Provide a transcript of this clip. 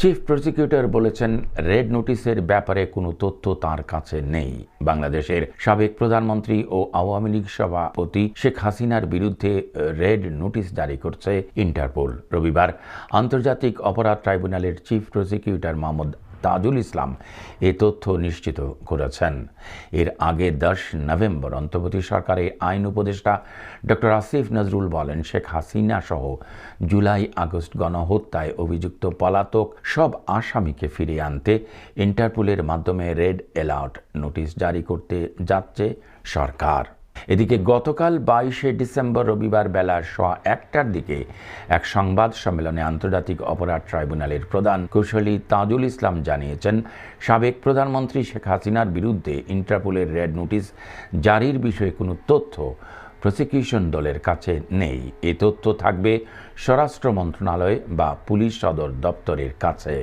Chief prosecutor বলেছেন, red নোটিসের ব্যাপারে কোনো তথ্য তার কাছে নেই। বাংলাদেশের সাবেক প্রধানমন্ত্রী ও আওয়ামী লীগ সভাপতি শেখ হাসিনার বিরুদ্ধে রেড নোটিশ জারি করছে ইন্টারপোল। রবিবার আন্তর্জাতিক অপরাধ ট্রাইব্যুনালের চিফ প্রসিকিউটর মোহাম্মদ তাজুল ইসলাম এ তথ্য নিশ্চিত করেছেন। এর আগে দশ নভেম্বর অন্তর্বর্তী সরকারের আইন উপদেষ্টা ডক্টর আসিফ নজরুল বলেন, শেখ হাসিনা সহ জুলাই আগস্ট গণহত্যায় অভিযুক্ত পলাতক সব আসামিকে ফিরিয়ে আনতে ইন্টারপোলের মাধ্যমে রেড অ্যালার্ট নোটিশ জারি করতে যাচ্ছে সরকার। এদিকে গতকাল বাইশে ডিসেম্বর রবিবার বেলা সোয়া একটার দিকে এক সংবাদ সম্মেলনে আন্তর্জাতিক অপরাধ ট্রাইব্যুনালের প্রধান কৌশলী তাজুল ইসলাম জানিয়েছেন, সাবেক প্রধানমন্ত্রী শেখ হাসিনার বিরুদ্ধে ইন্টারপোলের রেড নোটিশ জারির বিষয়ে কোনো তথ্য প্রসিকিউশন দলের কাছে নেই। এ তথ্য থাকবে স্বরাষ্ট্র মন্ত্রণালয় বা পুলিশ সদর দপ্তরের কাছে।